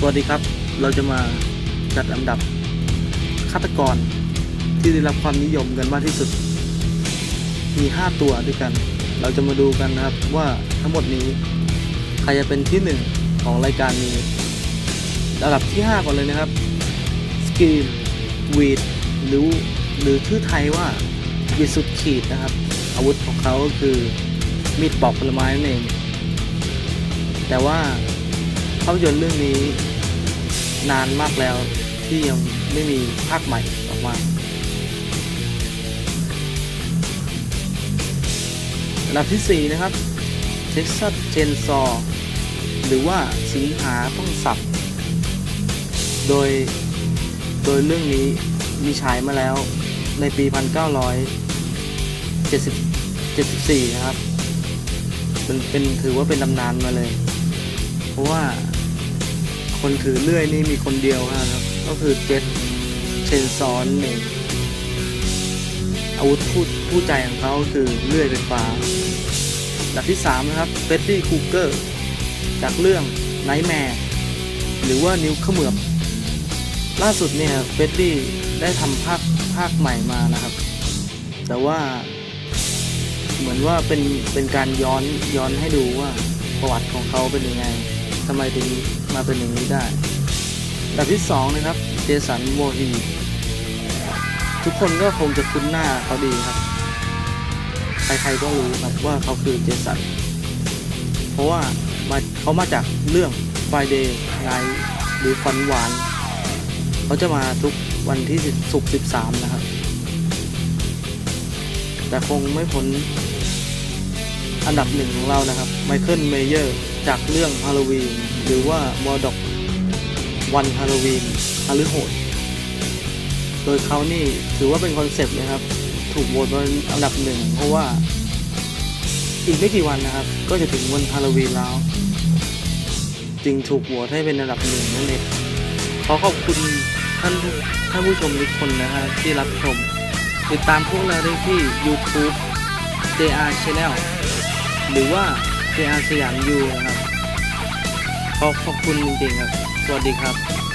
สวัสดีครับ เราจะมาจัดอันดับฆาตกรที่ได้รับความนิยมกันมากที่สุด มี 5 ตัวด้วยกัน เราจะมาดูกันนะครับว่าทั้งหมดนี้ ใครจะเป็นที่หนึ่งของรายการนี้ระดับที่ 5 ก่อนเลยนะครับสกีมวีดหรือหรือชื่อไทยว่าวีสุดขีดนะครับ อาวุธของเขาก็คือมีดปอกผลไม้นั่นเอง แต่ว่า ภาพยนตร์เรื่องนี้นานมากแล้วที่ยังไม่มีภาคใหม่ออกมาอันดับที่ 4 นะครับ Texas Chainsaw หรือว่าสิงหาต้องสับ โดย โดยเรื่องนี้มีฉายมาแล้วในปี 1974 นะครับ เป็นเป็นถือว่าเป็นตำนานมาเลย เพราะว่า คนถือเลื่อยนี่มีคนเดียวครับ ก็คือเจสเชนซอนเองอาวุธผู้ผู้ใจของเขาคือเลื่อยไฟฟ้าอันดับที่ 3 นะครับเฟตตี้คูเกอร์จากเรื่องไนท์แมร์หรือว่านิ้วขมือบล่าสุดเนี่ยเฟตตี้ได้ทำภาคภาคใหม่มานะครับ แต่ว่าเหมือนว่าเป็นเป็นการย้อนย้อนให้ดูว่าประวัติของเขาเป็นยังไงทำไมถึง มาเป็นอย่างนี้ได้อันดับที่สองนะครับ เจสันโวฮีทุกคนก็คงจะคุ้นหน้าเขาดีครับ ใครๆก็รู้ครับว่าเขาคือเจสัน เพราะว่ามาเขามาจากเรื่อง Friday Night หรือฟันหวาน เขาจะมาทุกวันที่ศุกร์13 นะครับ แต่คงไม่พ้นอันดับหนึ่งของเรานะครับไมเคิลเมเยอร์ จากเรื่องฮาโลวีนหรือว่ามอดอกวันฮาโลวีนฮาลือโหด โดยเขานี่ถือว่าเป็นคอนเซปต์นะครับ ถูกโหวตเป็นอันดับหนึ่งเพราะว่าอีกไม่กี่วันนะครับ ก็จะถึงวันฮาโลวีนแล้ว จึงถูกโหวตให้เป็นอันดับหนึ่งนั่นเองขอขอบคุณท่านท่านผู้ชมทุกคนนะฮะที่รับชม ติดตามพวกเราได้ที่ YouTube JR Channel หรือว่า JR สยามยูนะครับ ขอบคุณจริงๆครับ สวัสดีครับ